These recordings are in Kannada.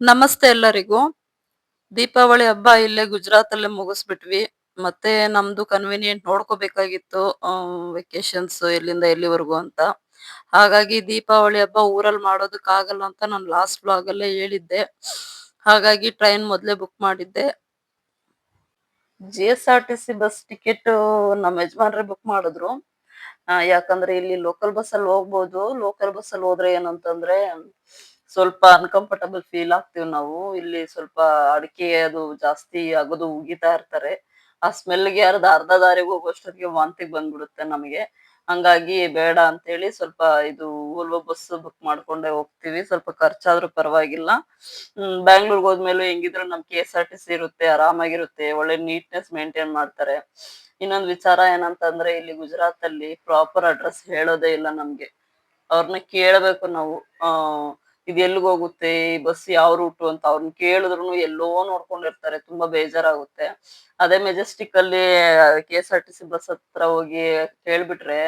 ನಮಸ್ತೆ ಎಲ್ಲರಿಗೂ. ದೀಪಾವಳಿ ಹಬ್ಬ ಇಲ್ಲೇ ಗುಜರಾತ್ ಅಲ್ಲೇ ಮುಗಿಸ್ಬಿಟ್ವಿ. ಮತ್ತೆ ನಮ್ದು ಕನ್ವಿನಿಯೆಂಟ್ ನೋಡ್ಕೋಬೇಕಾಗಿತ್ತು ವೆಕೇಶನ್ಸ್ ಎಲ್ಲಿಂದ ಎಲ್ಲಿವರೆಗೂ ಅಂತ. ಹಾಗಾಗಿ ದೀಪಾವಳಿ ಹಬ್ಬ ಊರಲ್ಲಿ ಮಾಡೋದಕ್ ಆಗಲ್ಲ ಅಂತ ನಾನು ಲಾಸ್ಟ್ ಬ್ಲಾಗ್ ಅಲ್ಲೇ ಹೇಳಿದ್ದೆ. ಹಾಗಾಗಿ ಟ್ರೈನ್ ಮೊದ್ಲೇ ಬುಕ್ ಮಾಡಿದ್ದೆ. G S R T C bus ticket ನಮ್ಮ ಯಜಮಾನ್ರೆ ಬುಕ್ ಮಾಡಿದ್ರು. ಯಾಕಂದ್ರೆ ಇಲ್ಲಿ ಲೋಕಲ್ ಬಸ್ ಅಲ್ಲಿ ಹೋಗ್ಬೋದು. ಲೋಕಲ್ ಬಸ್ ಅಲ್ಲಿ ಹೋದ್ರೆ ಏನಂತಂದ್ರೆ ಸ್ವಲ್ಪ ಅನ್ಕಂಫರ್ಟಬಲ್ ಫೀಲ್ ಆಗ್ತೀವಿ ನಾವು. ಇಲ್ಲಿ ಸ್ವಲ್ಪ ಅಡಿಕೆ ಅದು ಜಾಸ್ತಿ ಆಗೋದು ಉಗಿತಾ ಇರ್ತಾರೆ. ಆ ಸ್ಮೆಲ್ಗೆ ಅರ್ಧ ಅರ್ಧ ದಾರಿಗೆ ಹೋಗೋಷ್ಟೊತ್ತಿಗೆ ವಾಂತಿಗೆ ಬಂದ್ಬಿಡುತ್ತೆ ನಮಗೆ. ಹಂಗಾಗಿ ಬೇಡ ಅಂತ ಹೇಳಿ ಸ್ವಲ್ಪ ಇದು ಓಲ್ವೋ ಬಸ್ ಬುಕ್ ಮಾಡ್ಕೊಂಡೆ ಹೋಗ್ತೀವಿ. ಸ್ವಲ್ಪ ಖರ್ಚಾದ್ರೂ ಪರವಾಗಿಲ್ಲ. ಹ್ಮ್ ಬ್ಯಾಂಗ್ಳೂರ್ಗೆ ಹೋದ್ಮೇಲೆ ಹೆಂಗಿದ್ರು ನಮ್ K S R T C ಇರುತ್ತೆ, ಆರಾಮಾಗಿರುತ್ತೆ, ಒಳ್ಳೆ ನೀಟ್ನೆಸ್ ಮೇಂಟೈನ್ ಮಾಡ್ತಾರೆ. ಇನ್ನೊಂದು ವಿಚಾರ ಏನಂತಂದ್ರೆ ಇಲ್ಲಿ ಗುಜರಾತ್ ಅಲ್ಲಿ ಪ್ರಾಪರ್ ಅಡ್ರೆಸ್ ಹೇಳೋದೇ ಇಲ್ಲ ನಮ್ಗೆ. ಅವ್ರನ್ನ ಕೇಳಬೇಕು ನಾವು. ಆ ಇದು ಎಲ್ಲಿಗೆ ಹೋಗುತ್ತೆ? ಈ ಬಸ್ ಯಾವ ರೂಟು ಅಂತ ಅವ್ರನ್ನ ಕೇಳಿದ್ರು ಎಲ್ಲೋ ನೋಡ್ಕೊಂಡಿರ್ತಾರೆ, ತುಂಬಾ ಬೇಜಾರಾಗುತ್ತೆ. ಅದೇ ಮೆಜೆಸ್ಟಿಕ್ ಅಲ್ಲಿ K S R T C bus ಹತ್ರ ಹೋಗಿ ಕೇಳ್ಬಿಟ್ರೆ,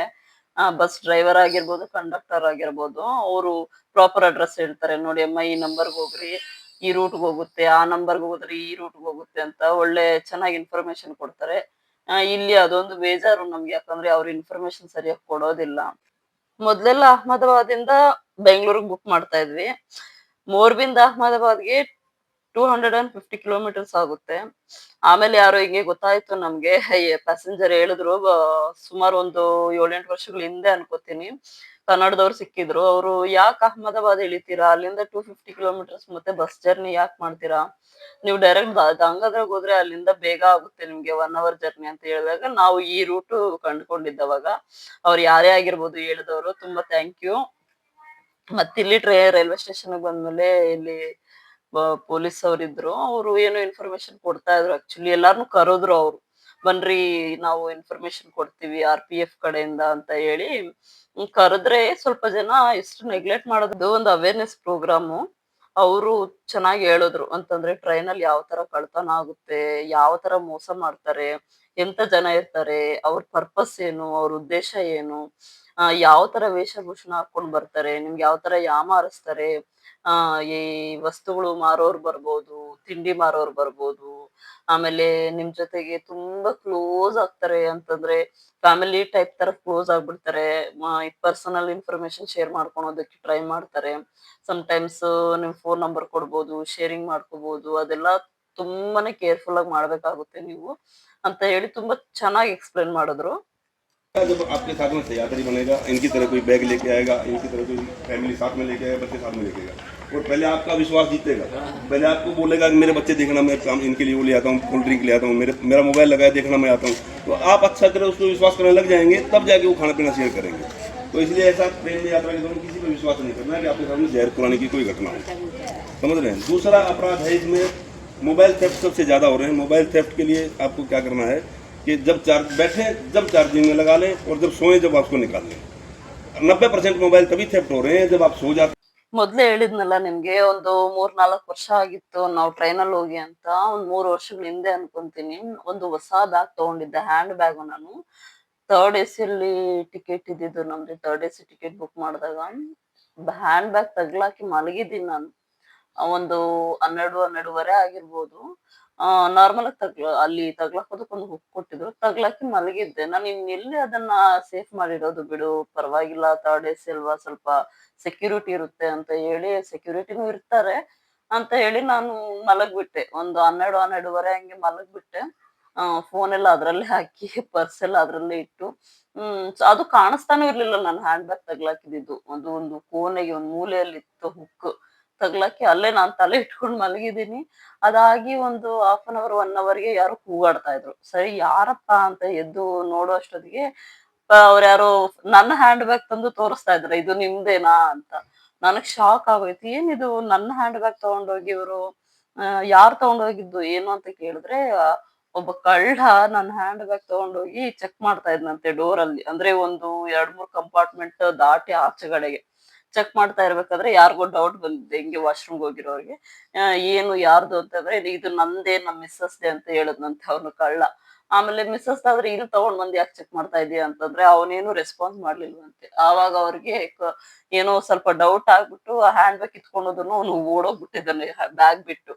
ಆ ಬಸ್ ಡ್ರೈವರ್ ಆಗಿರ್ಬೋದು ಕಂಡಕ್ಟರ್ ಆಗಿರ್ಬೋದು, ಅವರು ಪ್ರಾಪರ್ ಅಡ್ರೆಸ್ ಹೇಳ್ತಾರೆ. ನೋಡಿ ಅಮ್ಮ, ಈ ನಂಬರ್ಗೆ ಹೋಗ್ರಿ, ಈ ರೂಟ್ಗೆ ಹೋಗುತ್ತೆ, ಆ ನಂಬರ್ಗೆ ಹೋದ್ರೆ ಈ ರೂಟ್ಗೆ ಹೋಗುತ್ತೆ ಅಂತ ಒಳ್ಳೆ ಚೆನ್ನಾಗಿ ಇನ್ಫಾರ್ಮೇಶನ್ ಕೊಡ್ತಾರೆ. ಇಲ್ಲಿ ಅದೊಂದು ಬೇಜಾರು ನಮ್ಗೆ, ಯಾಕಂದ್ರೆ ಅವ್ರ ಇನ್ಫಾರ್ಮೇಶನ್ ಸರಿಯಾಗಿ ಕೊಡೋದಿಲ್ಲ. ಮೊದ್ಲೆಲ್ಲ ಅಹಮದಾಬಾದಿಂದ ಬೆಂಗಳೂರಿಗೆ ಬುಕ್ ಮಾಡ್ತಾ ಇದ್ವಿ. ಮೋರ್ಬಿಂದ ಅಹಮದಾಬಾದ್ಗೆ two hundred and fifty kilometres ಆಗುತ್ತೆ. ಆಮೇಲೆ ಯಾರೋ ಹಿಂಗೆ ಗೊತ್ತಾಯ್ತು ನಮ್ಗೆ. ಪ್ಯಾಸೆಂಜರ್ ಹೇಳಿದ್ರು ಸುಮಾರು ಒಂದು ಏಳೆಂಟು ವರ್ಷಗಳ ಹಿಂದೆ ಅನ್ಕೋತೀನಿ. ಕನ್ನಡದವ್ರು ಸಿಕ್ಕಿದ್ರು. ಅವರು ಯಾಕೆ ಅಹಮದಾಬಾದ್ ಇಳಿತೀರಾ? ಅಲ್ಲಿಂದ ಟೂ ಫಿಫ್ಟಿ ಕಿಲೋಮೀಟರ್ಸ್ ಮತ್ತೆ ಬಸ್ ಜರ್ನಿ ಯಾಕೆ ಮಾಡ್ತೀರಾ? ನೀವು ಡೈರೆಕ್ಟ್ ಗಂಗಾದ್ರಾಗ ಹೋದ್ರೆ ಅಲ್ಲಿಂದ ಬೇಗ ಆಗುತ್ತೆ ನಿಮ್ಗೆ ಒನ್ ಅವರ್ ಜರ್ನಿ ಅಂತ ಹೇಳಿದಾಗ ನಾವು ಈ ರೂಟ್ ಕಂಡುಕೊಂಡಿದ್ದವಾಗ. ಅವ್ರು ಯಾರೇ ಆಗಿರ್ಬೋದು ಹೇಳಿದವರು, ತುಂಬಾ ಥ್ಯಾಂಕ್ ಯು ಮತ್ತಿಲ್ಲಿ ಟ್ರೇ, ರೈಲ್ವೆ ಸ್ಟೇಷನ್ ಬಂದ್ಮೇಲೆ ಇಲ್ಲಿ ಪೊಲೀಸ್ ಅವ್ರು ಇದ್ರು ಅವರು ಏನೋ ಇನ್ಫಾರ್ಮೇಶನ್ ಕೊಡ್ತಾ ಇದ್ರು ಆಕ್ಚುಲಿ ಎಲ್ಲಾರ್ನು ಕರೆದ್ರು ಅವ್ರು. ಬನ್ರಿ, ನಾವು ಇನ್ಫಾರ್ಮೇಶನ್ ಕೊಡ್ತೀವಿ ಆರ್ ಪಿ ಎಫ್ ಕಡೆಯಿಂದ ಅಂತ ಹೇಳಿ ಕರೆದ್ರೆ ಸ್ವಲ್ಪ ಜನ ಎಷ್ಟು ನೆಗ್ಲೆಕ್ಟ್ ಮಾಡೋದು ಒಂದು ಅವೇರ್ನೆಸ್ ಪ್ರೋಗ್ರಾಮು ಅವರು ಚೆನ್ನಾಗಿ ಹೇಳಿದ್ರು. ಅಂತಂದ್ರೆ ಟ್ರೈನ್ ಅಲ್ಲಿ ಯಾವ ತರ ಕಳ್ತನ ಆಗುತ್ತೆ, ಯಾವ ತರ ಮೋಸ ಮಾಡ್ತಾರೆ, ಎಂತ ಜನ ಇರ್ತಾರೆ, ಅವ್ರ ಪರ್ಪಸ್ ಏನು, ಅವ್ರ ಉದ್ದೇಶ ಏನು ಯಾವ ತರ ವೇಷಭೂಷಣ ಹಾಕೊಂಡ್ ಬರ್ತಾರೆ, ನಿಮ್ಗೆ ಯಾವ ತರ ಯಾಮಾರಿಸ್ತಾರೆ ಆ, ಈ ವಸ್ತುಗಳು ಮಾರೋರು ಬರ್ಬೋದು, ತಿಂಡಿ ಮಾರೋರು ಬರ್ಬೋದು, ಆಮೇಲೆ ನಿಮ್ ಜೊತೆಗೆ ತುಂಬಾ ಕ್ಲೋಸ್ ಆಗ್ತಾರೆ ಅಂತಂದ್ರೆ ಫ್ಯಾಮಿಲಿ ಟೈಪ್ ತರ ಕ್ಲೋಸ್ ಆಗ್ಬಿಡ್ತಾರೆ. ಪರ್ಸನಲ್ ಇನ್ಫಾರ್ಮೇಶನ್ ಶೇರ್ ಮಾಡ್ಕೊಳೋದಕ್ಕೆ ಟ್ರೈ ಮಾಡ್ತಾರೆ. ಟೈಮ್ಸ್ ನಿಮ್ ಫೋನ್ ನಂಬರ್ ಕೊಡ್ಬೋದು ಶೇರಿಂಗ್ ಮಾಡ್ಕೋಬಹುದು ಅದೆಲ್ಲ ತುಂಬಾನೇ ಕೇರ್ಫುಲ್ ಆಗಿ ಮಾಡ್ಬೇಕಾಗುತ್ತೆ ನೀವು ಅಂತ ಹೇಳಿ ತುಂಬಾ ಚೆನ್ನಾಗಿ ಎಕ್ಸ್ಪ್ಲೇನ್ ಮಾಡಿದ್ರು. जब आपके साथ में यात्री बनेगा, इनकी तरह कोई बैग लेके आएगा, इनकी तरह कोई फैमिली साथ में लेके आएगा, बच्चे साथ में लेके आएगा। और पहले आपका विश्वास जीतेगा। पहले आपको बोलेगा कि मेरे बच्चे देखना, मैं काम इनके लिए वो ले आता हूँ, कोल्ड ड्रिंक ले आता हूँ, मेरे, मेरा मोबाइल लगाया, देखना मैं आता हूँ। तो आप अच्छा तरह उसको विश्वास करने लग जाएँगे, तब जाके वो खाना पीना शेयर करेंगे। तो इसलिए ऐसा ट्रेन में यात्रा के दौरान किसी पर विश्वास नहीं करना है कि आपके सामने जहर पुराने की कोई घटना हो। समझ रहे हैं? दूसरा अपराध है इसमें मोबाइल थेफ्ट सबसे ज़्यादा हो रहे हैं। मोबाइल थेफ्ट के लिए आपको क्या करना है? कि जब चार्ज बैठे जब चार्जिंग में लगा लें और जब सोएं जब आप उसको निकाल लें नब्बे परसेंट मोबाइल तभी थेफ्ट हो रहे हैं जब आप सो जाते ಮೊದ್ಲೇ ಹೇಳಿದ್ನಲ್ಲ ನಿಮ್ಗೆ ಒಂದು ಮೂರ್ ನಾಲ್ಕು ವರ್ಷ ಆಗಿತ್ತು ನಾವು ಟ್ರೈನಲ್ಲಿ ಹೋಗಿ ಅಂತ ಒಂದ್ ಮೂರ್ ವರ್ಷಗಳ ಹಿಂದೆ ಅನ್ಕೊಂತೀನಿ ಒಂದು ಹೊಸ ಬ್ಯಾಗ್ ತಗೊಂಡಿದ್ದೆ ಹ್ಯಾಂಡ್ ಬ್ಯಾಗ್ ನಾನು ಥರ್ಡ್ ಎ ಅಲ್ಲಿ ಟಿಕೆಟ್ ಇದ್ದಿದ್ದು ನಮ್ದು third A C ticket book ಮಾಡಿದಾಗ ಹ್ಯಾಂಡ್ ಬ್ಯಾಗ್ ತಗ್ಲಾಕಿ ಮಲಗಿದ್ದೀನಿ ನಾನು ಆ ಒಂದು ಹನ್ನೆರಡು ಹನ್ನೆರಡುವರೆ ಆಗಿರ್ಬೋದು ಆ ನಾರ್ಮಲ್ ಆಗಿ ತಗ್ಲ, ಅಲ್ಲಿ ತಗ್ಲಾಕ್ ಅದಕ್ಕೊಂದು ಹುಕ್ ಕೊಟ್ಟಿದ್ರು. ತಗ್ಲಾಕಿ ಮಲಗಿದ್ದೆ. ನಾನು ಇನ್ನೆಲ್ಲಿ ಅದನ್ನ ಸೇಫ್ ಮಾಡಿರೋದು ಬಿಡು. ಪರವಾಗಿಲ್ಲ ಥರ್ಡ್ ಎಸ್ ಅಲ್ವಾ, ಸ್ವಲ್ಪ ಸೆಕ್ಯೂರಿಟಿ ಇರುತ್ತೆ ಅಂತ ಹೇಳಿ ಸೆಕ್ಯೂರಿಟಿನೂ ಇರ್ತಾರೆ ಅಂತ ಹೇಳಿ ನಾನು ಮಲಗ್ಬಿಟ್ಟೆ. ಒಂದು ಹನ್ನೆರಡು, ಹನ್ನೆರಡುವರೆ ಹಂಗೆ ಮಲಗ್ಬಿಟ್ಟೆ. ಫೋನ್ ಎಲ್ಲ ಅದ್ರಲ್ಲೇ ಹಾಕಿ ಪರ್ಸ್ ಎಲ್ಲ ಅದ್ರಲ್ಲೇ ಇಟ್ಟು. ಹ್ಮ್ ಅದು ಕಾಣಿಸ್ತಾನೂ ಇರ್ಲಿಲ್ಲ. ನಾನು ಹ್ಯಾಂಡ್ ಬ್ಯಾಗ್ ತಗ್ಲಾಕಿದ್ದು. ಒಂದು ಒಂದು ಕೋನೆಗೆ ಒಂದು ಮೂಲೆಯಲ್ಲಿ ಇತ್ತು ಹುಕ್ ತಗ್ಲಾಕಿ ಅಲ್ಲೇ ನಾನ್ ತಲೆ ಇಟ್ಕೊಂಡು ಮಲಗಿದ್ದೀನಿ. ಅದಾಗಿ ಒಂದು ಹಾಫ್ ಅನ್ ಅವರ್ ಒನ್ ಅವರ್ಗೆ ಯಾರು ಕೂಗಾಡ್ತಾ ಇದ್ರು. ಸರಿ, ಯಾರಪ್ಪ ಅಂತ ಎದ್ದು ನೋಡೋ ಅಷ್ಟೊತ್ತಿಗೆ ಅವ್ರ ಯಾರೋ ನನ್ನ ಹ್ಯಾಂಡ್ ಬ್ಯಾಗ್ ತಂದು ತೋರಿಸ್ತಾ ಇದ್ರ. ಇದು ನಿಮ್ದೇನಾ ಅಂತ. ನನಗ್ ಶಾಕ್ ಆಗೋಯ್ತು. ಏನಿದು? ನನ್ನ ಹ್ಯಾಂಡ್ ಬ್ಯಾಗ್ ತಗೊಂಡೋಗಿ ಇವರು ಯಾರು ತಗೊಂಡೋಗಿದ್ದು, ಏನು ಅಂತ ಕೇಳಿದ್ರೆ ಒಬ್ಬ ಕಳ್ಳ ನನ್ನ ಹ್ಯಾಂಡ್ ಬ್ಯಾಗ್ ತಗೊಂಡೋಗಿ ಚೆಕ್ ಮಾಡ್ತಾ ಇದ್ನಂತೆ ಡೋರ್ ಅಲ್ಲಿ. ಅಂದ್ರೆ ಒಂದು ಎರಡ್, ಮೂರ್ ಕಂಪಾರ್ಟ್ಮೆಂಟ್ ದಾಟಿ ಆಚೆಗಡೆಗೆ. ಚೆಕ್ ಮಾಡ್ತಾ ಇರ್ಬೇಕಾದ್ರೆ ಯಾರಿಗೂ ಡೌಟ್ ಬಂದಿದೆ. ಹಿಂಗೆ ವಾಶ್ರೂಮ್ ಹೋಗಿರೋರಿಗೆ. ಏನು, ಯಾರ್ದು ಅಂತಂದ್ರೆ ಇದು ನಂದೇ ನಮ್ಮ ಮಿಸ್ಸಸ್ದೇ ಅಂತ ಹೇಳದ್ನಂತೆ ಅವನು ಕಳ್ಳ. ಆಮೇಲೆ ಮಿಸ್ಸಸ್ ಆದ್ರೆ ಇಲ್ಲಿ ತಗೊಂಡ್ ಬಂದು ಯಾಕೆ ಚೆಕ್ ಮಾಡ್ತಾ ಇದೀಯ? ಅಂತಂದ್ರೆ, ಅವನೇನು ರೆಸ್ಪಾನ್ಸ್ ಮಾಡ್ಲಿಲ್ವಂತೆ. ಆವಾಗ ಅವ್ರಿಗೆ ಏನೋ ಸ್ವಲ್ಪ ಡೌಟ್ ಆಗ್ಬಿಟ್ಟು ಹ್ಯಾಂಡ್ ಬ್ಯಾಗ್ ಇತ್ಕೊಂಡೋದನ್ನು ಅವನು ಓಡೋಗ್ಬಿಟ್ಟಿದ್ದಾನೆ ಬ್ಯಾಗ್ ಬಿಟ್ಟು.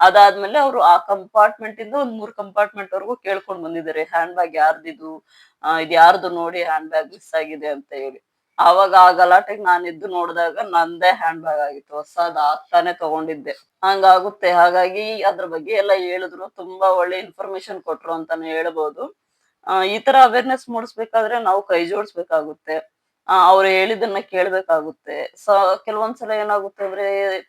ಅದಾದ್ಮೇಲೆ ಅವರು ಆ ಕಂಪಾರ್ಟ್ಮೆಂಟ್ ಇಂದ ಒಂದ್ ಮೂರ್ ಕಂಪಾರ್ಟ್ಮೆಂಟ್ ವರೆಗೂ ಕೇಳ್ಕೊಂಡ್ ಬಂದಿದ್ದಾರೆ. ಹ್ಯಾಂಡ್ ಬ್ಯಾಗ್ ಯಾರ್ದಿದು? ಇದ್ ಯಾರ್ದು ನೋಡಿ ಹ್ಯಾಂಡ್ ಬ್ಯಾಗ್ ಮಿಸ್ ಆಗಿದೆ ಅಂತ ಹೇಳಿ. ಆವಾಗ ಆ ಗಲಾಟೆಗೆ ನಾನು ಇದ್ದು ನೋಡಿದಾಗ ನಂದೇ ಹ್ಯಾಂಡ್ ಬ್ಯಾಗ್ ಆಗಿತ್ತು. ಹೊಸದ ಆಗ್ತಾನೆ ತಗೊಂಡಿದ್ದೆ. ಹಂಗಾಗುತ್ತೆ. ಹಾಗಾಗಿ ಅದ್ರ ಬಗ್ಗೆ ಎಲ್ಲ ಹೇಳಿದ್ರು. ತುಂಬಾ ಒಳ್ಳೆ ಇನ್ಫಾರ್ಮೇಶನ್ ಕೊಟ್ರು ಅಂತಾನೆ ಹೇಳ್ಬೋದು. ಈ ತರ ಅವೇರ್ನೆಸ್ ಮೂಡಿಸ್ಬೇಕಾದ್ರೆ ನಾವು ಕೈ ಜೋಡಿಸ್ಬೇಕಾಗುತ್ತೆ. ಅವ್ರು ಹೇಳಿದನ್ನ ಕೇಳ್ಬೇಕಾಗುತ್ತೆ. ಸೊ ಕೆಲವೊಂದ್ಸಲ ಏನಾಗುತ್ತೆ ಅಂದ್ರೆ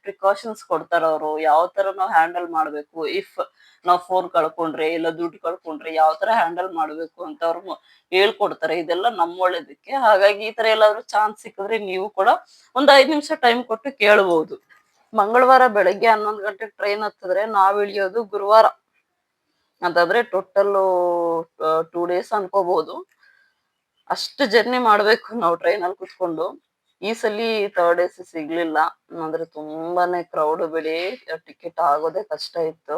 ಪ್ರಿಕಾಷನ್ಸ್ ಕೊಡ್ತಾರ ಅವರು. ಯಾವ ತರ ನಾವು ಹ್ಯಾಂಡಲ್ ಮಾಡ್ಬೇಕು? ಇಫ್ ನಾವ್ ಫೋನ್ ಕಳ್ಕೊಂಡ್ರೆ, ಇಲ್ಲ ದುಡ್ಡು ಕಳ್ಕೊಂಡ್ರೆ ಯಾವ ತರ ಹ್ಯಾಂಡಲ್ ಮಾಡ್ಬೇಕು ಅಂತ ಅವ್ರು ಹೇಳ್ಕೊಡ್ತಾರೆ. ಇದೆಲ್ಲ ನಮ್ಮ ಒಳ್ಳೇದಕ್ಕೆ ಹಾಗಾಗಿ ಈ ತರ ಎಲ್ಲಾದ್ರೂ ಚಾನ್ಸ್ ಸಿಕ್ಕಿದ್ರೆ ನೀವು ಕೂಡ ಒಂದ್ ಐದ್ ನಿಮಿಷ ಟೈಮ್ ಕೊಟ್ಟು ಕೇಳಬಹುದು ಮಂಗಳವಾರ ಬೆಳಗ್ಗೆ ಹನ್ನೊಂದು ಗಂಟೆ ಟ್ರೈನ್ ಹತ್ತಿದ್ರೆ ನಾವ್ ಇಳಿಯೋದು ಗುರುವಾರ. ಅಂತಂದ್ರೆ ಟೋಟಲ್ ಟೂ ಡೇಸ್ ಅನ್ಕೋಬಹುದು ಅಷ್ಟು ಜರ್ನಿ ಮಾಡ್ಬೇಕು ನಾವು ಟ್ರೈನ್ ಅಲ್ಲಿ ಕುತ್ಕೊಂಡು. ಈ ಸಲಿ ಥರ್ಡ್ ಎ ಸಿ ಸಿಗ್ಲಿಲ್ಲ. ಅಂದ್ರೆ ತುಂಬಾನೇ ಕ್ರೌಡ್ ಬಿಡಿ. ಟಿಕೆಟ್ ಆಗೋದೇ ಕಷ್ಟ ಇತ್ತು.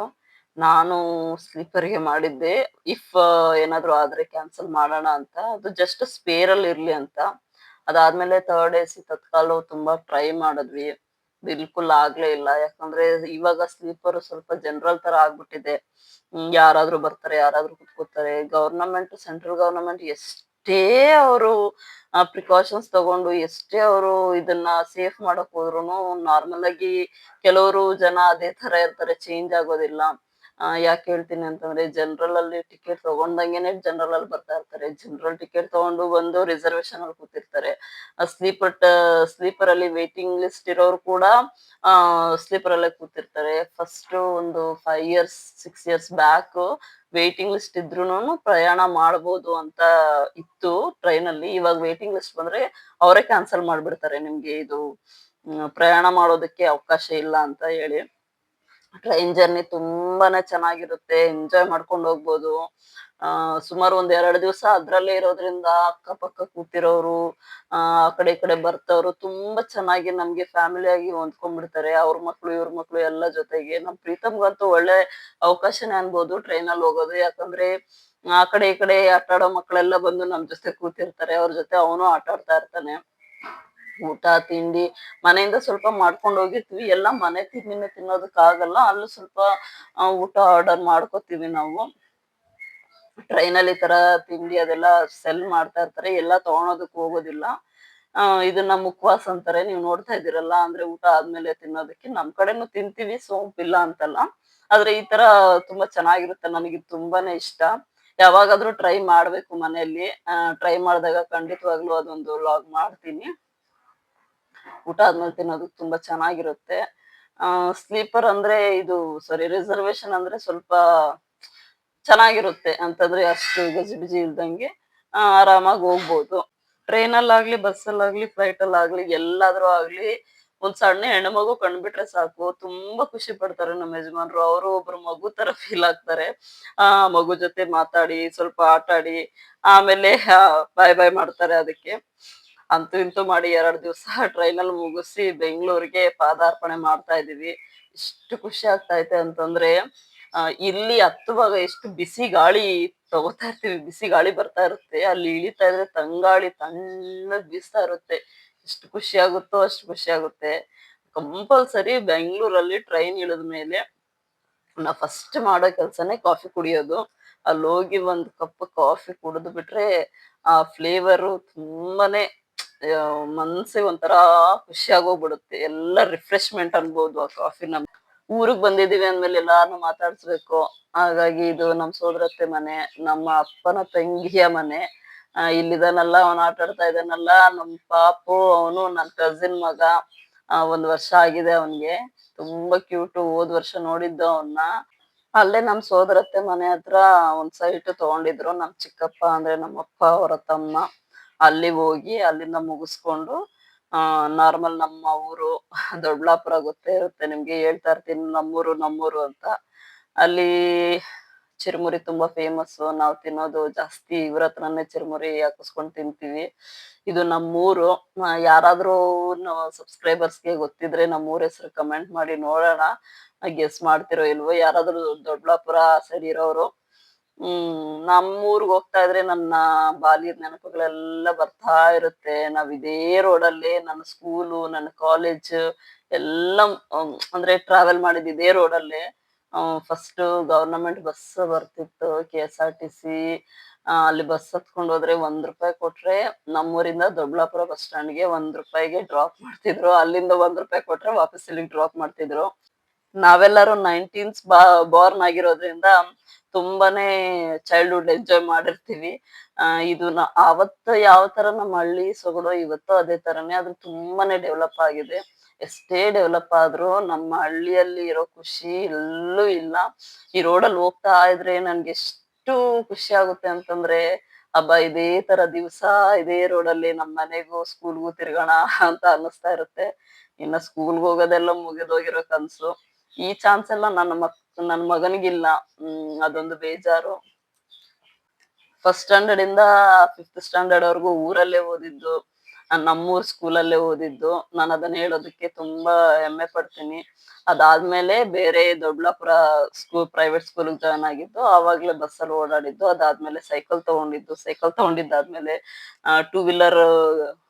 ನಾನು ಸ್ಲೀಪರ್ಗೆ ಮಾಡಿದ್ದೆ. ಇಫ್ ಏನಾದ್ರು ಆದ್ರೆ ಕ್ಯಾನ್ಸಲ್ ಮಾಡೋಣ ಅಂತ. ಅದು ಜಸ್ಟ್ ಸ್ಪೇರ್ ಅಲ್ಲಿ ಇರ್ಲಿ ಅಂತ. ಅದಾದ್ಮೇಲೆ ಥರ್ಡ್ ಎ ಸಿ ತತ್ಕಾಲು ತುಂಬಾ ಟ್ರೈ ಮಾಡಿದ್ವಿ. ಬಿಲ್ಕುಲ್ ಆಗ್ಲೇ ಇಲ್ಲ. ಯಾಕಂದ್ರೆ ಇವಾಗ ಸ್ಲೀಪರ್ ಸ್ವಲ್ಪ ಜನರಲ್ ತರ ಆಗ್ಬಿಟ್ಟಿದೆ. ಯಾರಾದ್ರೂ ಬರ್ತಾರೆ, ಯಾರಾದ್ರೂ ಕುತ್ಕೋತಾರೆ. ಗವರ್ನಮೆಂಟ್ ಸೆಂಟ್ರಲ್ ಗವರ್ನಮೆಂಟ್ ಎಷ್ಟೇ ಅವರು ಪ್ರಿಕಾಷನ್ಸ್ ತಗೊಂಡು ಎಷ್ಟೇ ಅವರು ಇದನ್ನ ಸೇಫ್ ಮಾಡಕ್ ಹೋದ್ರು ನಾರ್ಮಲ್ ಆಗಿ ಕೆಲವರು ಜನ ಅದೇ ತರ ಇರ್ತಾರೆ ಚೇಂಜ್ ಆಗೋದಿಲ್ಲ. ಯಾಕೆ ಹೇಳ್ತೀನಿ ಅಂತಂದ್ರೆ ಜನರಲ್ ಅಲ್ಲಿ ಟಿಕೆಟ್ ತಗೊಂಡಂಗೆನೆ ಜನರಲ್ ಅಲ್ಲಿ ಬರ್ತಾ ಇರ್ತಾರೆ. ಜನರಲ್ ಟಿಕೆಟ್ ತಗೊಂಡು ಬಂದು ರಿಸರ್ವೇಶನ್ ಅಲ್ಲಿ ಕೂತಿರ್ತಾರೆ. ಸ್ಲೀಪರ್ ಸ್ಲೀಪರ್ ಅಲ್ಲಿ ವೇಟಿಂಗ್ ಲಿಸ್ಟ್ ಇರೋರು ಕೂಡ ಸ್ಲೀಪರ್ ಅಲ್ಲೇ ಕೂತಿರ್ತಾರೆ. ಫಸ್ಟ್ ಒಂದು five years six years back waiting list ಇದ್ರೂನು ಪ್ರಯಾಣ ಮಾಡಬಹುದು ಅಂತ ಇತ್ತು ಟ್ರೈನ್ ಅಲ್ಲಿ. ಇವಾಗ ವೇಟಿಂಗ್ ಲಿಸ್ಟ್ ಬಂದ್ರೆ ಅವರೇ ಕ್ಯಾನ್ಸಲ್ ಮಾಡ್ಬಿಡ್ತಾರೆ ನಿಮ್ಗೆ ಇದು ಪ್ರಯಾಣ ಮಾಡೋದಕ್ಕೆ ಅವಕಾಶ ಇಲ್ಲ ಅಂತ ಹೇಳಿ. ಟ್ರೈನ್ ಜರ್ನಿ ತುಂಬಾನೇ ಚೆನ್ನಾಗಿರುತ್ತೆ ಎಂಜಾಯ್ ಮಾಡ್ಕೊಂಡು ಹೋಗ್ಬೋದು. ಆ, ಸುಮಾರು ಒಂದ್ ಎರಡು ದಿವಸ ಅದ್ರಲ್ಲೇ ಇರೋದ್ರಿಂದ ಅಕ್ಕಪಕ್ಕ ಕೂತಿರೋರು, ಆ ಕಡೆ ಈ ಕಡೆ ಬರ್ತವ್ರು ತುಂಬಾ ಚೆನ್ನಾಗಿ ನಮ್ಗೆ ಫ್ಯಾಮಿಲಿ ಆಗಿ ಹೊಂದ್ಕೊಂಡ್ಬಿಡ್ತಾರೆ. ಅವ್ರ ಮಕ್ಳು, ಇವ್ರ ಮಕ್ಳು ಎಲ್ಲ ಜೊತೆಗೆ. ನಮ್ ಪ್ರೀತಮ್ಗಂತೂ ಒಳ್ಳೆ ಅವಕಾಶನೇ ಅನ್ಬೋದು ಟ್ರೈನ್ ಅಲ್ಲಿ ಹೋಗೋದು. ಯಾಕಂದ್ರೆ, ಆ ಕಡೆ ಈ ಕಡೆ ಆಟ ಆಡೋ ಮಕ್ಳೆಲ್ಲ ಬಂದು ನಮ್ ಜೊತೆ ಕೂತಿರ್ತಾರೆ. ಅವ್ರ ಜೊತೆ ಅವನು ಆಟ ಆಡ್ತಾ ಇರ್ತಾನೆ. ಊಟ, ತಿಂಡಿ, ಮನೆಯಿಂದ ಸ್ವಲ್ಪ ಮಾಡ್ಕೊಂಡು ಹೋಗಿರ್ತೀವಿ ಎಲ್ಲ ಮನೆ ತಿಂಡಿನೇ ತಿನ್ನೋದಕ್ಕಾಗಲ್ಲ ಅಲ್ಲೂ ಸ್ವಲ್ಪ ಊಟ ಆರ್ಡರ್ ಮಾಡ್ಕೋತೀವಿ ನಾವು. ಟ್ರೈನ್ ಅಲ್ಲಿ ಈ ತರ ತಿಂಡಿ ಅದೆಲ್ಲ ಸೆಲ್ ಮಾಡ್ತಾ ಇರ್ತಾರೆ. ಎಲ್ಲ ತಗೊಳೋದಕ್ ಹೋಗೋದಿಲ್ಲ. ಆ, ಇದನ್ನ ಮುಖವಾಸ್ ಅಂತಾರೆ. ನೀವು ನೋಡ್ತಾ ಇದೀರಲ್ಲ ಅಂದ್ರೆ ಊಟ ಆದ್ಮೇಲೆ ತಿನ್ನೋದಕ್ಕೆ. ನಮ್ ಕಡೆನು ತಿಂತೀವಿ ಸೋಂಪಿಲ್ಲ ಅಂತಲ್ಲ. ಆದ್ರೆ ಈ ತರ ತುಂಬಾ ಚೆನ್ನಾಗಿರುತ್ತೆ. ನನಗೆ ಇದು ತುಂಬಾನೇ ಇಷ್ಟ. ಯಾವಾಗಾದ್ರೂ ಟ್ರೈ ಮಾಡ್ಬೇಕು ಮನೆಯಲ್ಲಿ. ಟ್ರೈ ಮಾಡಿದಾಗ ಖಂಡಿತವಾಗ್ಲೂ ಅದೊಂದು ಲಾಗ್ ಮಾಡ್ತೀನಿ. ಊಟ ಆದ್ಮೇಲೆ ತಿನ್ನೋದು ತುಂಬಾ ಚೆನ್ನಾಗಿರುತ್ತೆ. ಸ್ಲೀಪರ್ ಅಂದ್ರೆ ಇದು ಸಾರಿ ರಿಸರ್ವೇಶನ್ ಅಂದ್ರೆ ಸ್ವಲ್ಪ ಚೆನ್ನಾಗಿರುತ್ತೆ ಅಂತಂದ್ರೆ ಅಷ್ಟು ಗಜಿಬಿಜಿ ಇಲ್ದಂಗೆ ಆರಾಮಾಗಿ ಹೋಗ್ಬೋದು. ಟ್ರೈನ್ ಅಲ್ಲಾಗ್ಲಿ ಬಸ್ ಅಲ್ಲಾಗ್ಲಿ ಫ್ಲೈಟ್ ಅಲ್ಲಾಗ್ಲಿ ಎಲ್ಲಾದ್ರೂ ಆಗ್ಲಿ, ಒಂದ್ ಸಣ್ಣ ಹೆಣ್ಣು ಮಗು ಕಂಡ್ಬಿಟ್ರೆ ಸಾಕು. ತುಂಬಾ ಖುಷಿ ಪಡ್ತಾರೆ ನಮ್ಮ ಯಜಮಾನ್ರು. ಅವರು ಒಬ್ರು ಮಗು ತರ ಫೀಲ್ ಆಗ್ತಾರೆ. ಆ, ಮಗು ಜೊತೆ ಮಾತಾಡಿ, ಸ್ವಲ್ಪ ಆಟ ಆಡಿ ಆಮೇಲೆ ಬಾಯ್ ಬಾಯ್ ಮಾಡ್ತಾರೆ ಅದಕ್ಕೆ. ಅಂತೂ ಇಂತೂ ಮಾಡಿ ಎರಡು ದಿವಸ ಟ್ರೈನ್ ಅಲ್ಲಿ ಮುಗಿಸಿ ಬೆಂಗಳೂರಿಗೆ ಪಾದಾರ್ಪಣೆ ಮಾಡ್ತಾ ಇದೀವಿ ಇಷ್ಟು ಖುಷಿ ಆಗ್ತಾ ಐತೆ ಅಂತಂದ್ರೆ ಇಲ್ಲಿ ಹತ್ತುವಾಗ ಎಷ್ಟು ಬಿಸಿ ಗಾಳಿ ತಗೋತಾ ಇರ್ತೀವಿ. ಬಿಸಿ ಗಾಳಿ ಬರ್ತಾ ಇರುತ್ತೆ. ಅಲ್ಲಿ ಇಳಿತಾ ಇದ್ರೆ ತಂಗಾಳಿ ತಣ್ಣಗ್ ಬೀಸ್ತಾ ಇರುತ್ತೆ. ಎಷ್ಟು ಖುಷಿ ಆಗುತ್ತೋ ಅಷ್ಟು ಖುಷಿ ಆಗುತ್ತೆ. ಕಂಪಲ್ಸರಿ ಬೆಂಗಳೂರಲ್ಲಿ ಟ್ರೈನ್ ಇಳಿದ ಮೇಲೆ ನಾ ಫಸ್ಟ್ ಮಾಡೋ ಕೆಲ್ಸನೇ ಕಾಫಿ ಕುಡಿಯೋದು. ಅಲ್ಲಿ ಹೋಗಿ ಒಂದು ಕಪ್ ಕಾಫಿ ಕುಡಿದು ಬಿಟ್ರೆ, ಆ ಫ್ಲೇವರು ತುಂಬಾನೇ ಮನ್ಸಿಗೆ ಒಂಥರ ಖುಷಿ ಆಗೋಗ್ಬಿಡುತ್ತೆ. ಎಲ್ಲ ರಿಫ್ರೆಶ್ಮೆಂಟ್ ಅನ್ಬೋದು ಆ ಕಾಫಿ ನಮ್ ಊರಿಗೆ ಬಂದಿದೀವಿ ಅಂದ್ಮೇಲೆ ಎಲ್ಲಾರು ಮಾತಾಡ್ಸ್ಬೇಕು. ಹಾಗಾಗಿ ಇದು ನಮ್ ಸೋದರತ್ತೆ ಮನೆ, ನಮ್ಮ ಅಪ್ಪನ ತಂಗಿಯ ಮನೆ. ಇಲ್ಲಿದಾನಲ್ಲ ಅವನ್ ಆಟ ಆಡ್ತಾ ಇದ್ದಾನಲ್ಲ, ನಮ್ ಪಾಪು, ಅವನು, ನನ್ ಕಸಿನ್ ಮಗ. ಒಂದ್ ವರ್ಷ ಆಗಿದೆ ಅವನ್ಗೆ. ತುಂಬಾ ಕ್ಯೂಟ್ ಹೋದ್ ವರ್ಷ ನೋಡಿದ್ದು ಅವನ್ನ ಅಲ್ಲೇ ನಮ್ ಸೋದರತ್ತೆ ಮನೆ ಹತ್ರ ಒಂದ್ ಸೈಟ್ ತಗೊಂಡಿದ್ರು ನಮ್ ಚಿಕ್ಕಪ್ಪ ಅಂದ್ರೆ ನಮ್ಮಪ್ಪ, ಅವರ ತಮ್ಮ. ಅಲ್ಲಿ ಹೋಗಿ ಅಲ್ಲಿಂದ ಮುಗಿಸ್ಕೊಂಡು ನಾರ್ಮಲ್ ನಮ್ಮ ಊರು ದೊಡ್ಡಬಳ್ಳಾಪುರ ಗೊತ್ತೇ ಇರುತ್ತೆ, ನಿಮ್ಗೆ ಹೇಳ್ತಾ ಇರ್ತೀನಿ ನಮ್ಮೂರು ನಮ್ಮೂರು ಅಂತ. ಅಲ್ಲಿ ಚಿರುಮುರಿ ತುಂಬಾ ಫೇಮಸ್ ನಾವು ತಿನ್ನೋದು ಜಾಸ್ತಿ ಇವ್ರ ಹತ್ರನೇ ಚಿರುಮುರಿ ಹಾಕಿಸ್ಕೊಂಡು ತಿಂತೀವಿ. ಇದು ನಮ್ಮೂರು ಯಾರಾದ್ರೂ ಸಬ್ಸ್ಕ್ರೈಬರ್ಸ್ಗೆ ಗೊತ್ತಿದ್ರೆ ನಮ್ಮೂರ ಹೆಸರು ಕಮೆಂಟ್ ಮಾಡಿ ನೋಡೋಣ. ಗೆಸ್ ಮಾಡ್ತಿರೋ ಇಲ್ವೋ, ಯಾರಾದ್ರೂ ದೊಡ್ಡಬಳ್ಳಾಪುರ ಸರಿ ಇರೋರು ಹ್ಮ್, ನಮ್ಮೂರ್ಗ್ ಹೋಗ್ತಾ ಇದ್ರೆ ನನ್ನ ಬಾಲ್ಯದ ನೆನಪುಗಳೆಲ್ಲ ಬರ್ತಾ ಇರುತ್ತೆ. ನಾವ್ ಇದೇ ರೋಡಲ್ಲಿ ನನ್ನ ಸ್ಕೂಲು ನನ್ನ ಕಾಲೇಜ್ ಎಲ್ಲ ಅಂದ್ರೆ ಟ್ರಾವೆಲ್ ಮಾಡಿದ್ ಇದೇ ರೋಡಲ್ಲಿ ಫಸ್ಟ್ ಗವರ್ನಮೆಂಟ್ ಬಸ್ ಬರ್ತಿತ್ತು K S R T C ಅಲ್ಲಿ ಬಸ್ ಹತ್ಕೊಂಡ್ ಹೋದ್ರೆ ಒಂದ್ ರೂಪಾಯಿ ಕೊಟ್ರೆ ನಮ್ಮೂರಿಂದ ದೊಡ್ಡಬಳ್ಳಾಪುರ ಬಸ್ ಸ್ಟ್ಯಾಂಡ್ಗೆ ಒಂದ್ ರೂಪಾಯಿಗೆ ಡ್ರಾಪ್ ಮಾಡ್ತಿದ್ರು. ಅಲ್ಲಿಂದ ಒಂದ್ ರೂಪಾಯಿ ಕೊಟ್ರೆ ವಾಪಸ್ ಇಲ್ಲಿಗೆ ಡ್ರಾಪ್ ಮಾಡ್ತಿದ್ರು. ನಾವೆಲ್ಲರೂ ನೈನ್ಟೀನ್ಸ್ ಬಾ ಬಾರ್ನ್ ಆಗಿರೋದ್ರಿಂದ ತುಂಬಾನೇ ಚೈಲ್ಡ್ಹುಡ್ ಎಂಜಾಯ್ ಮಾಡಿರ್ತೀವಿ ಆ, ಇದು ನ ಆವತ್ತು ಯಾವ ತರ ನಮ್ಮ ಹಳ್ಳಿ ಸೊಗಡು ಇವತ್ತು ಅದೇ ತರನೇ, ಆದ್ರೆ ತುಂಬಾನೇ ಡೆವಲಪ್ ಆಗಿದೆ. ಎಷ್ಟೇ ಡೆವಲಪ್ ಆದ್ರೂ ನಮ್ಮ ಹಳ್ಳಿಯಲ್ಲಿ ಇರೋ ಖುಷಿ ಎಲ್ಲೂ ಇಲ್ಲ. ಈ ರೋಡಲ್ಲಿ ಹೋಗ್ತಾ ಇದ್ರೆ ನನ್ಗೆ ಎಷ್ಟು ಖುಷಿ ಆಗುತ್ತೆ ಅಂತಂದ್ರೆ ಹಬ್ಬ ಇದೇ ತರ ದಿವಸ, ಇದೇ ರೋಡಲ್ಲಿ ನಮ್ಮ ಮನೆಗೂ ಸ್ಕೂಲ್ಗೂ ತಿರ್ಗೋಣ ಅಂತ ಅನ್ನಿಸ್ತಾ ಇರುತ್ತೆ. ಇನ್ನ ಸ್ಕೂಲ್ಗೆ ಹೋಗೋದೆಲ್ಲ ಮುಗಿದೋಗಿರೋ ಕನ್ಸು. ಈ ಚಾನ್ಸ್ ಎಲ್ಲ ನನ್ನ ಮಕ್ ನನ್ನ ಮಗನಿಗಿಲ್ಲ. ಹ್ಮ್, ಅದೊಂದು ಬೇಜಾರು. ಫಸ್ಟ್ ಸ್ಟ್ಯಾಂಡರ್ಡ್ ಇಂದ ಫಿಫ್ತ್ ಸ್ಟ್ಯಾಂಡರ್ಡ್ ವರೆಗೂ ಊರಲ್ಲೇ ಓದಿದ್ದು. ನಾನ್ ಸ್ಕೂಲ್ ಅಲ್ಲೇ ಓದಿದ್ದು. ನಾನು ಅದನ್ನ ಹೇಳೋದಕ್ಕೆ ತುಂಬಾ ಹೆಮ್ಮೆ ಪಡ್ತೀನಿ. ಅದಾದ್ಮೇಲೆ ಬೇರೆ Doddapura school private school join ಆಗಿದ್ದು ಆವಾಗ್ಲೇ ಬಸ್ಸಲ್ಲಿ ಓಡಾಡಿದ್ದು. ಅದಾದ್ಮೇಲೆ ಸೈಕಲ್ ತಗೊಂಡಿದ್ದು. ಸೈಕಲ್ ತಗೊಂಡಿದ್ದಾದ್ಮೇಲೆ ಟೂ ವೀಲರ್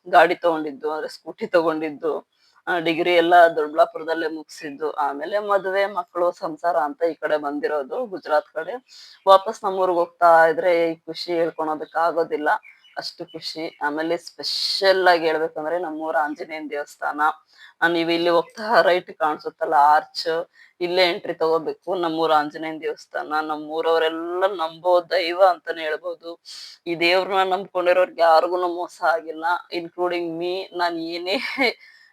ಗಾಡಿ ತಗೊಂಡಿದ್ದು, ಅಂದ್ರೆ ಸ್ಕೂಟಿ ತಗೊಂಡಿದ್ದು. ಡಿಗ್ರಿ ಎಲ್ಲ ದೊಡ್ಡಬಳ್ಳಾಪುರದಲ್ಲೇ ಮುಗಿಸಿದ್ದು. ಆಮೇಲೆ ಮದುವೆ, ಮಕ್ಕಳು, ಸಂಸಾರ ಅಂತ ಈ ಕಡೆ ಬಂದಿರೋದು ಗುಜರಾತ್ ಕಡೆ. ವಾಪಸ್ ನಮ್ಮೂರ್ಗ್ ಹೋಗ್ತಾ ಇದ್ರೆ ಈ ಖುಷಿ ಹೇಳ್ಕೊಳೋದಕ್ ಆಗೋದಿಲ್ಲ. ಅಷ್ಟು ಖುಷಿ. ಆಮೇಲೆ ಸ್ಪೆಷಲ್ ಆಗಿ ಹೇಳ್ಬೇಕಂದ್ರೆ ನಮ್ಮೂರ ಆಂಜನೇಯನ್ ದೇವಸ್ಥಾನ. ನೀವು ಇಲ್ಲಿ ಹೋಗ್ತಾ ರೈಟ್ ಕಾಣಿಸುತ್ತಲ್ಲ ಆರ್ಚ್ ಇಲ್ಲೇ ಎಂಟ್ರಿ ತಗೋಬೇಕು. ನಮ್ಮೂರ ಆಂಜನೇಯನ್ ದೇವಸ್ಥಾನ. ನಮ್ಮೂರವರೆಲ್ಲ ನಂಬೋ ದೈವ ಅಂತಾನೆ ಹೇಳ್ಬೋದು. ಈ ದೇವ್ರನ್ನ ನಂಬ್ಕೊಂಡಿರೋರ್ಗೆ ಯಾರಿಗೂ ಮೋಸ ಆಗಿಲ್ಲ ಇನ್ಕ್ಲೂಡಿಂಗ್ ಮೀ ನಾನು ಏನೇ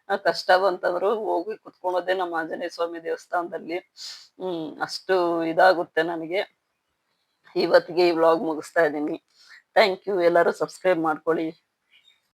ಕಷ್ಟ ಬಂತಂದ್ರು ಹೋಗಿ ಕುತ್ಕೊಳೋದೇ ನಮ್ಮ ಆಂಜನೇಯ ಸ್ವಾಮಿ ದೇವಸ್ಥಾನದಲ್ಲಿ. ಹ್ಮ್, ಅಷ್ಟು ಇದಾಗುತ್ತೆ ನನಗೆ. ಇವತ್ತಿಗೆ ಈ ವ್ಲಾಗ್ ಮುಗಿಸ್ತಾ ಇದ್ದೀನಿ. ಥ್ಯಾಂಕ್ ಯು ಎಲ್ಲರೂ ಸಬ್ಸ್ಕ್ರೈಬ್ ಮಾಡ್ಕೊಳ್ಳಿ.